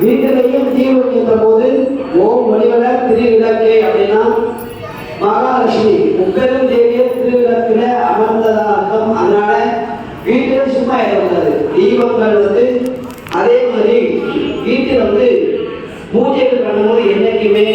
வீட்டிலையும் தீபம் ஏற்றும் போது ஓம் மொழிவர திருவிளக்கே அப்படின்னா மகாலட்சுமி. முக்கரும் தேவிய திருவிளக்கில அமர்ந்ததா அர்த்தம் அதனால வீட்டில் சும்மா ஏறக்கூடாது தீபங்கள் வந்து அதே மாதிரி வீட்டில் வந்து பூஜைகள் பண்ணும்போது என்னைக்குமே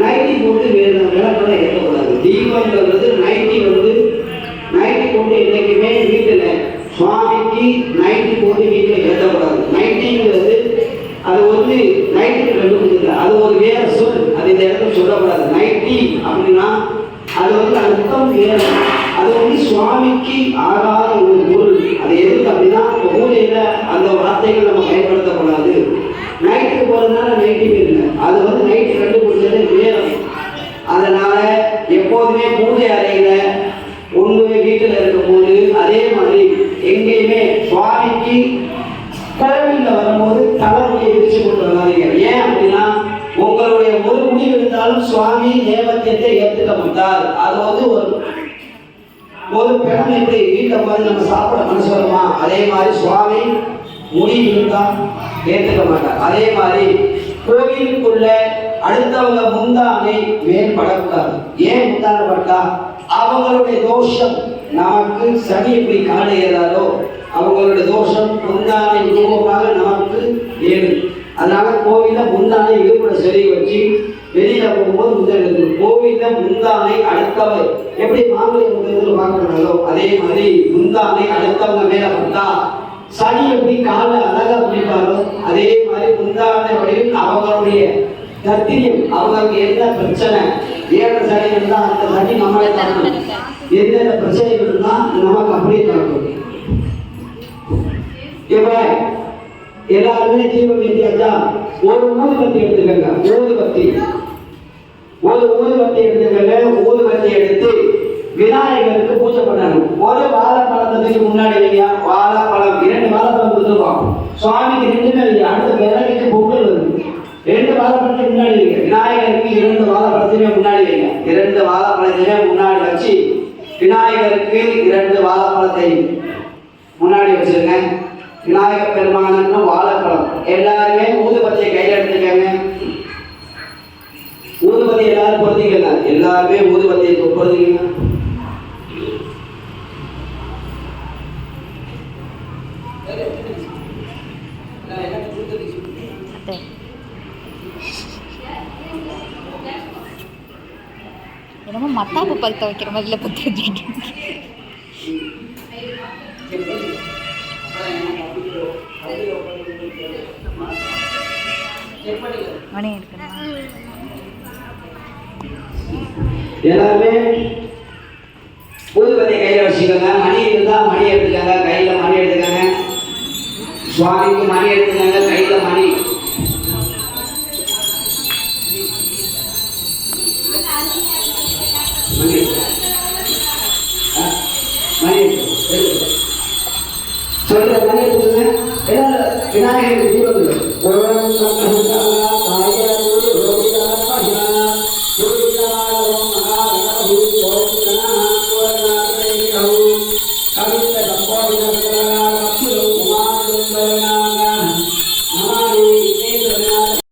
நைட்டி போட்டு வேறு விளக்கெல்லாம் ஏற்றக்கூடாது. தீபங்கள் வந்து நைட்டி வந்து நைட்டி போட்டு என்னைக்குமே வீட்டில் சுவாமிக்கு நைட்டி போட்டு வீட்டில் ஏற்றக்கூடாது. வந்து நைட்டி கண்டுபிடிச்சது அது ஒரு வேற சொல். அது இந்த இடத்துல சொல்லக்கூடாது. நைட்டி அப்படின்னா அது வந்து அர்த்தம் வேற. அது வந்து சுவாமிக்கு ஆகாத ஒரு பொருள். அது எதுக்கு அப்படின்னா இப்போ அந்த வார்த்தைகள் நம்ம பயன்படுத்தக்கூடாது. நைட்டுக்கு போகிறதுனால நைட்டி இல்லை அது வந்து நைட்டு கண்டுபிடிச்சது வேறம் அதனால எப்போதுமே பூஜை அறையில் ஒன்று இருந்தாலும் சுவாமி தேவத்தியத்தை ஏற்றுக்க மாட்டார். அது வந்து ஒரு ஒரு பெண் எப்படி வீட்டில் உட்காந்து நம்ம சாப்பிட மனசு வருமா? அதே மாதிரி சுவாமி முடி இருந்தா ஏற்றுக்க மாட்டார். அதே மாதிரி கோவிலுக்குள்ள அடுத்தவங்க முந்தானை மேம்படக்கூடாது ஏன் முந்தானப்பட்டா? அவங்களுடைய தோஷம் நமக்கு சனி எப்படி காணுகிறாரோ அவங்களுடைய தோஷம் முந்தானை ரூபமாக நமக்கு ஏழு அதனால கோவில்ல முந்தானை இருப்பிட சரி வச்சு வெளியில போகும்போது முந்தானை எடுக்கணும் கோவில்ல முந்தானை அடுத்தவர் எப்படி மாங்கலை முந்தத்தில் பார்க்கிறாங்களோ அதே மாதிரி முந்தானை அடுத்தவங்க மேல பட்டா சனி எப்படி காலை அழகா பிடிப்பாரோ அதே மாதிரி முந்தானை வழியில் அவங்களுடைய கத்திரியம் அவங்களுக்கு என்ன பிரச்சனை? ஏழை சனி இருந்தா அந்த சனி நம்மளே தாக்கும் எந்தெந்த பிரச்சனைகள் இருந்தா நமக்கு அப்படியே தாக்கும் இப்ப எல்லாருமே தீபம் ஏற்றியாச்சா ஒரு ஊதுபத்தி எடுத்துக்கங்க. ஊதுபத்தி ஒரு ஊதுபத்தி எடுத்துக்கங்க. ஊதுபத்தி எடுத்து விநாயகருக்கு பூஜை பண்ணணும். ஒரு வாழைப்பழத்துக்கு முன்னாடி வைங்க. வாழைப்பழம். இரண்டு வாழைப்பழம் கொடுத்துருக்கோம். சுவாமிக்கு ரெண்டுமே வைங்க. அடுத்த விறகுக்கு பொங்கல் வருது ரெண்டு வாழைப்பழத்துக்கு முன்னாடி வைங்க. விநாயகருக்கு இரண்டு வாழைப்பழத்தையுமே முன்னாடி வைங்க. இரண்டு வாழைப்பழத்தையுமே முன்னாடி வச்சு விநாயகருக்கு இரண்டு வாழைப்பழத்தை முன்னாடி வச்சிருங்க. விநாயக பெருமானுக்கு வாழைப்பழம் எல்லாருமே ஊதுபத்தியை கையில் எடுத்துக்கங்க. ஊதுபத்தி எல்லாரும் பொருத்திக்கங்க எல்லாருமே ஊதுபத்தியை பொருத்திக்கங்க என்னமோ மத்தாப்பு பல் வைக்கிற மாதிரில பத்து வச்சுக்கிட்டு மணி எடுக்கணுமா எல்லாருமே ஊதுபத்தியை கையில் வச்சுக்கோங்க. மணி இருந்தா மணி எடுத்துக்காங்க. கையில மணி எடுத்துக்காங்க. சுவாமிக்கு மணி எடுத்துக்காங்க. கையில மணி.